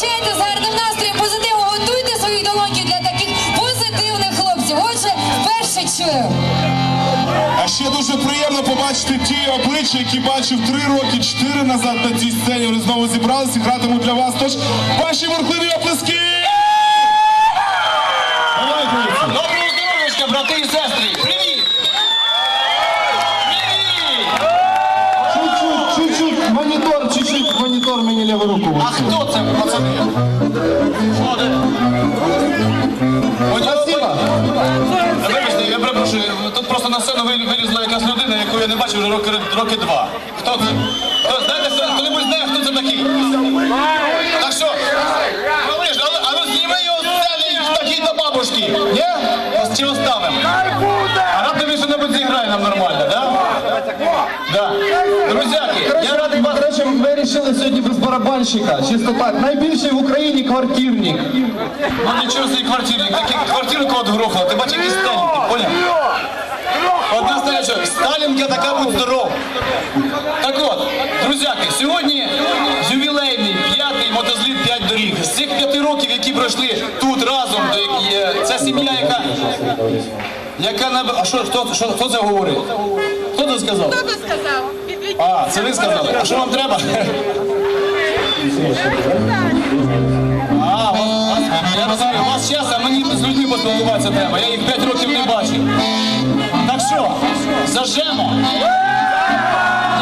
Чайте з гарним настроєм, позитиву, готуйте свої долоньки для таких позитивних хлопців. Отже, вперше чую. А ще дуже приємно побачити ті обличчя, які бачив три роки, чотири назад на цій сцені. Вони знову зібралися, гратимуть для вас. Тож ваші бурхливі оплески! Вибачте, я перепрошую, тут просто на сцену вилізла якась людина, яку я не бачив вже роки, роки два. Хто це? Хто, знаєте, хто, хто-небудь хто це такий? Так що, а, ну- його з сцени такий до бабушки. Чи оставимо? Да. Друзяки, я радий вас До речі, ми вирішили сьогодні без барабанщика. Чисто так. Найбільший в Україні квартирник. Ну нічого собі квартирник, такі квартирку от грохнула, ти бачиш якісь сталінки, поняв? Одна старечок, Сталінка така будь здоров. Так от, друзяки, сьогодні ювілейний п'ятий мотозліт п'ять доріг. З цих п'яти років, які пройшли тут разом, ця сім'я, яка. Яка на а що, хто, що, хто це говорить? Хто це сказав? Хто це сказав? А, це ви сказали. А що вам треба? А, вас, вас- я розумію, у вас час, а мені з людьми поспілкуватися треба. Я їх 5 років не бачив. Так що, зажемо.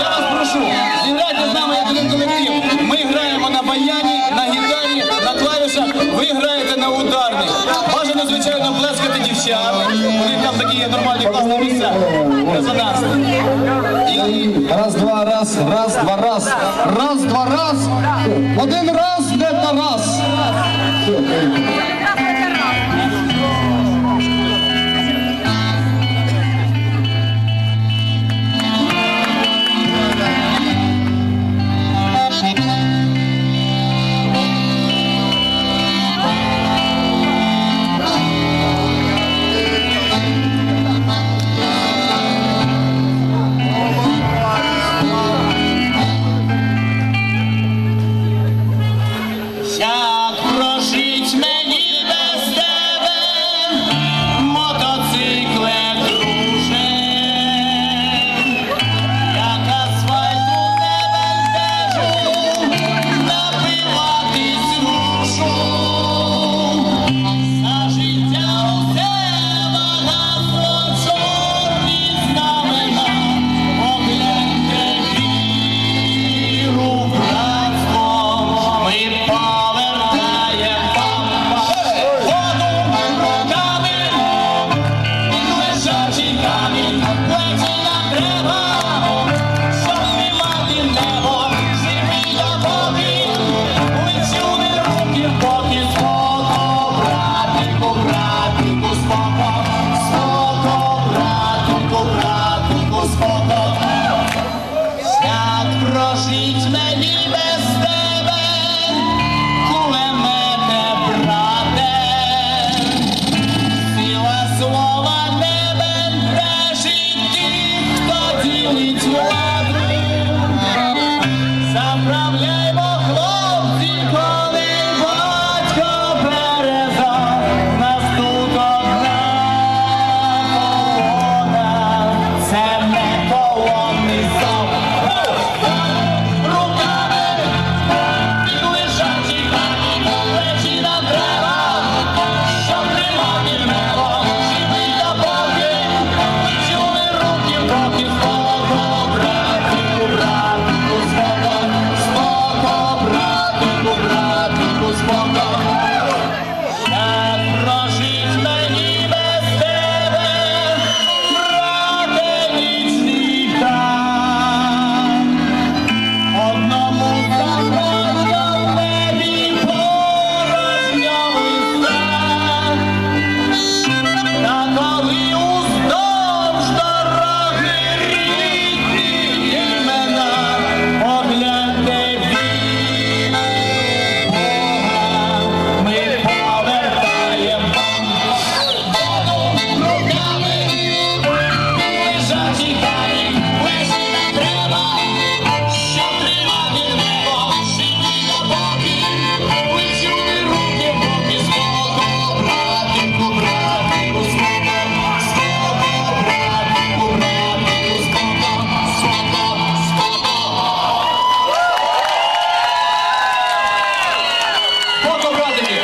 Я вас прошу, зіграйте з нами як один колектив. Ми граємо на баяні, на гітарі, на клавішах, ви граєте на ударних. Бажано, звичайно, плескати дівчат. Є нормальні класні місця. за нас. Раз, два, раз, раз, два, раз. Раз, два, раз. Один раз, де Тарас.